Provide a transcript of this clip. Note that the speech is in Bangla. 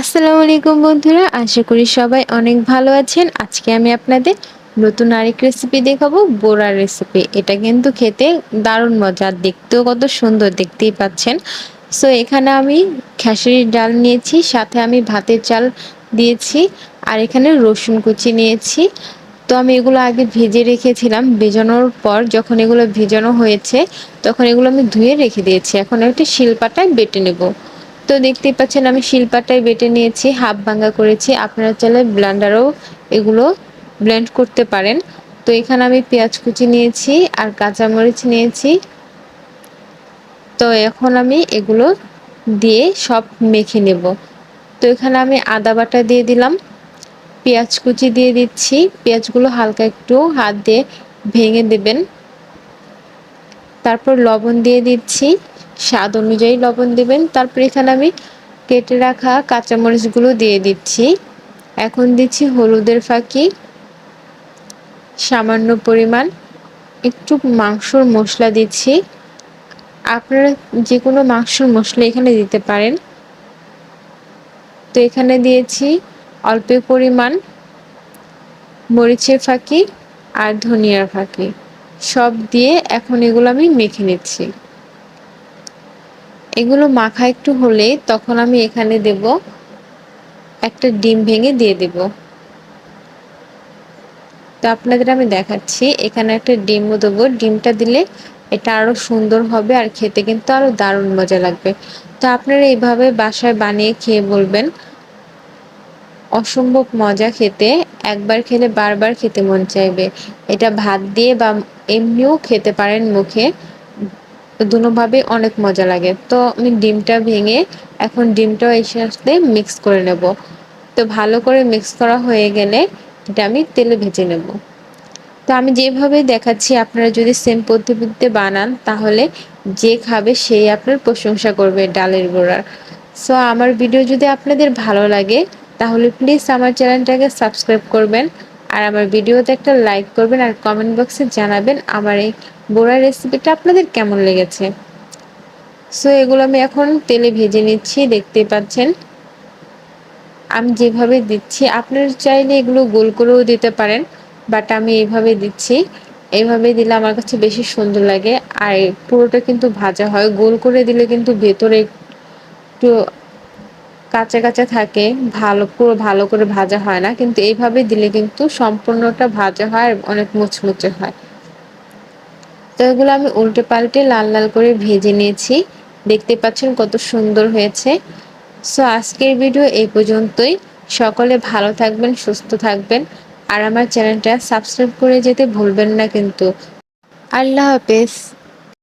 আসসালামু আলাইকুম বন্ধুরা, আশা করি সবাই অনেক ভালো আছেন। আজকে আমি আপনাদের নতুন আরেক রেসিপি দেখাবো, বোরার রেসিপি এটা কিন্তু খেতে দারুণ মজা দেখতেও কত সুন্দর, দেখতেই পাচ্ছেন। সো এখানে আমি খেসারির ডাল নিয়েছি, সাথে আমি ভাতের চাল দিয়েছি, আর এখানে রসুন কুচি নিয়েছি। তো আমি এগুলো আগে ভেজে রেখেছিলাম, ভেজানোর পর যখন এগুলো ভেজানো হয়েছে, তখন এগুলো আমি ধুয়ে রেখে দিয়েছি। এখন একটি শিলপাটায় বেটে নেব। তো দেখতেই পাচ্ছেন আমি শিলপাটায় বেটে নিয়েছি, হাফ ভাঙ্গা করেছি। আপনারা চাইলে ব্লান্ডারও এগুলো ব্লেন্ড করতে পারেন। তো এখানে আমি পেঁয়াজ কুচি নিয়েছি আর কাঁচামরিচ নিয়েছি। তো এখন আমি এগুলো দিয়ে সব মেখে নেব। তো এখানে আমি আদা বাটা দিয়ে দিলাম, পেঁয়াজ কুচি দিয়ে দিচ্ছি। পেঁয়াজগুলো হালকা একটু হাত দিয়ে ভেঙে দেবেন। তারপর লবণ দিয়ে দিচ্ছি। স্বাদ অনুযায়ী লবণ দেবেন। তারপর এখানে আমি কেটে রাখা কাঁচামরিচগুলো দিয়ে দিচ্ছি। এখন দিচ্ছি হলুদের ফাঁকি, সামান্য পরিমাণ, একটু মাংসর মশলা দিচ্ছি। আপনারা যে কোনো মাংসর মশলা এখানে দিতে পারেন। তো এখানে দিয়েছি অল্প পরিমাণ মরিচের ফাঁকি আর ধনিয়ার ফাঁকি। সব দিয়ে এখন এগুলো আমি মেখে নিচ্ছি। এগুলো মাখা একটু হলে তখন আমি এখানে দেব একটা ডিম ভেঙে দিয়ে দেব। তো আপনাদের আমি দেখাচ্ছি, এখানে একটা ডিমও দেবো। ডিমটা দিলে এটা আরও সুন্দর হবে আর খেতে কিন্তু আরও দারুণ মজা লাগবে। তো আপনারা এইভাবে বাসায় বানিয়ে খেয়ে বলবেন, অসম্ভব মজা খেতে। একবার খেলে বারবার খেতে মন চাইবে। এটা ভাত দিয়ে বা এমনিও খেতে পারেন মুখে। দুনোভাবে অনেক মজা লাগে। তো আমি ডিমটা ভেঙে এখন ডিমটাও এর সাথে মিক্স করে নেব। তো ভালো করে মিক্স করা হয়ে গেলে এটা আমি তেলে ভেজে নেব। তো আমি যেভাবে দেখাচ্ছি, আপনারা যদি সেম পদ্ধতিতে বানান, তাহলে যে খাবে সেই আপনার প্রশংসা করবে ডালের গোড়ার। সো আমার ভিডিও যদি আপনাদের ভালো লাগে, তাহলে প্লিজ আমার চ্যানেলটাকে সাবস্ক্রাইব করবেন। আর আমার ভিডিওতে একটা লাইক করবেন আর কমেন্ট বক্সে জানাবেন আমার এই বোড়া রেসিপিটা আপনাদের কেমন লেগেছে। সো এগুলো আমি এখন তেলে ভেজে নিচ্ছি, দেখতে পাচ্ছেন। আমি যেভাবে দিচ্ছি, আপনারা চাইলে এগুলো গোল করেও দিতে পারেন বাট আমি এইভাবে দিচ্ছি। এইভাবে দিলে আমার কাছে বেশি সুন্দর লাগে, আর পুরোটা কিন্তু ভাজা হয়। গোল করে দিলে কিন্তু ভেতরে একটু কাঁচা কাঁচা থাকে, ভালো, পুরো ভালো করে ভাজা হয় না, কিন্তু এইভাবে দিলে কিন্তু সম্পূর্ণটা ভাজা হয় আর অনেক মুচমুচে হয়। তো এগুলো আমি উল্টে পাল্টে লাল লাল করে ভেজে নিয়েছি। দেখতে পাচ্ছেন কত সুন্দর হয়েছে। সো আজকের ভিডিও এই পর্যন্তই। সকলে ভালো থাকবেন, সুস্থ থাকবেন। আর আমার চ্যানেলটা সাবস্ক্রাইব করে যেতে ভুলবেন না কিন্তু। আল্লাহ হাফেজ।